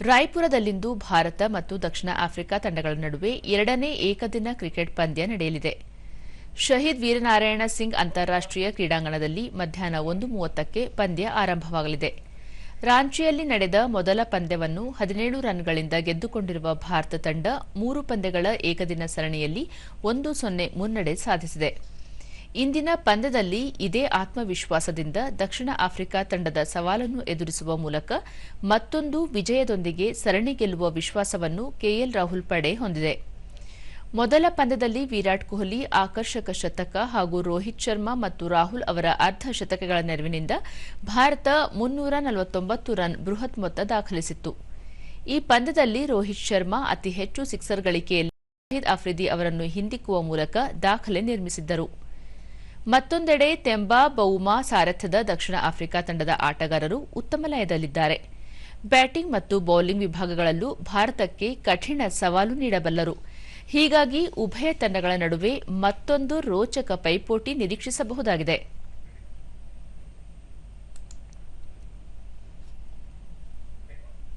ರಾಯ್ಪುರದಲ್ಲಿಂದು ಭಾರತ ಮತ್ತು ದಕ್ಷಿಣ ಆಫ್ರಿಕಾ ತಂಡಗಳ ನಡುವೆ ಎರಡನೇ ಏಕದಿನ ಕ್ರಿಕೆಟ್ ಪಂದ್ಯ ನಡೆಯಲಿದೆ. ಶಹೀದ್ ವೀರನಾರಾಯಣ ಸಿಂಗ್ ಅಂತಾರಾಷ್ಟೀಯ ಕ್ರೀಡಾಂಗಣದಲ್ಲಿ ಮಧ್ಯಾಹ್ನ ಒಂದು ಮೂವತ್ತಕ್ಕೆ ಪಂದ್ಯ ಆರಂಭವಾಗಲಿದೆ. ರಾಂಚಿಯಲ್ಲಿ ನಡೆದ ಮೊದಲ ಪಂದ್ಯವನ್ನು ಹದಿನೇಳು ರನ್ಗಳಿಂದ ಗೆದ್ದುಕೊಂಡಿರುವ ಭಾರತ ತಂಡ ಮೂರು ಪಂದ್ಯಗಳ ಏಕದಿನ ಸರಣಿಯಲ್ಲಿ ಒಂದು ಸೊನ್ನೆ ಮುನ್ನಡೆ ಸಾಧಿಸಿದೆ. ಇಂದಿನ ಪಂದ್ಯದಲ್ಲಿ ಇದೇ ಆತ್ಮವಿಶ್ವಾಸದಿಂದ ದಕ್ಷಿಣ ಆಫ್ರಿಕಾ ತಂಡದ ಸವಾಲನ್ನು ಎದುರಿಸುವ ಮೂಲಕ ಮತ್ತೊಂದು ವಿಜಯದೊಂದಿಗೆ ಸರಣಿ ಗೆಲ್ಲುವ ವಿಶ್ವಾಸವನ್ನು ಕೆಎಲ್ ರಾಹುಲ್ ಪಡೆ ಹೊಂದಿದೆ. ಮೊದಲ ಪಂದ್ಯದಲ್ಲಿ ವಿರಾಟ್ ಕೊಹ್ಲಿ ಆಕರ್ಷಕ ಶತಕ ಹಾಗೂ ರೋಹಿತ್ ಶರ್ಮಾ ಮತ್ತು ರಾಹುಲ್ ಅವರ ಅರ್ಧ ಶತಕಗಳ ನೆರವಿನಿಂದ ಭಾರತ ಮುನ್ನೂರ ನಲವತ್ತೊಂಬತ್ತು ರನ್ ಬೃಹತ್ ಮೊತ್ತ ದಾಖಲಿಸಿತ್ತು. ಈ ಪಂದ್ಯದಲ್ಲಿ ರೋಹಿತ್ ಶರ್ಮಾ ಅತಿ ಹೆಚ್ಚು ಸಿಕ್ಸರ್ ಗಳಿಕೆಯಲ್ಲಿ ಶಾಹಿದ್ ಆಫ್ರಿದಿ ಅವರನ್ನು ಹಿಂದಿಕ್ಕುವ ಮೂಲಕ ದಾಖಲೆ ನಿರ್ಮಿಸಿದ್ದರು. ಮತ್ತೊಂದೆಡೆ ತೆಂಬಾ, ಬೌಮಾ, ಸಾರಥ್ಯದ ದಕ್ಷಿಣ ಆಫ್ರಿಕಾ ತಂಡದ ಆಟಗಾರರು ಉತ್ತಮ ಲಯದಲ್ಲಿದ್ದಾರೆ. ಬ್ಯಾಟಿಂಗ್ ಮತ್ತು ಬೌಲಿಂಗ್ ವಿಭಾಗಗಳಲ್ಲೂ ಭಾರತಕ್ಕೆ ಕಠಿಣ ಸವಾಲು ನೀಡಬಲ್ಲರು. ಹೀಗಾಗಿ ಉಭಯ ತಂಡಗಳ ನಡುವೆ ಮತ್ತೊಂದು ರೋಚಕ ಪೈಪೋಟಿ ನಿರೀಕ್ಷಿಸಬಹುದಾಗಿದೆ.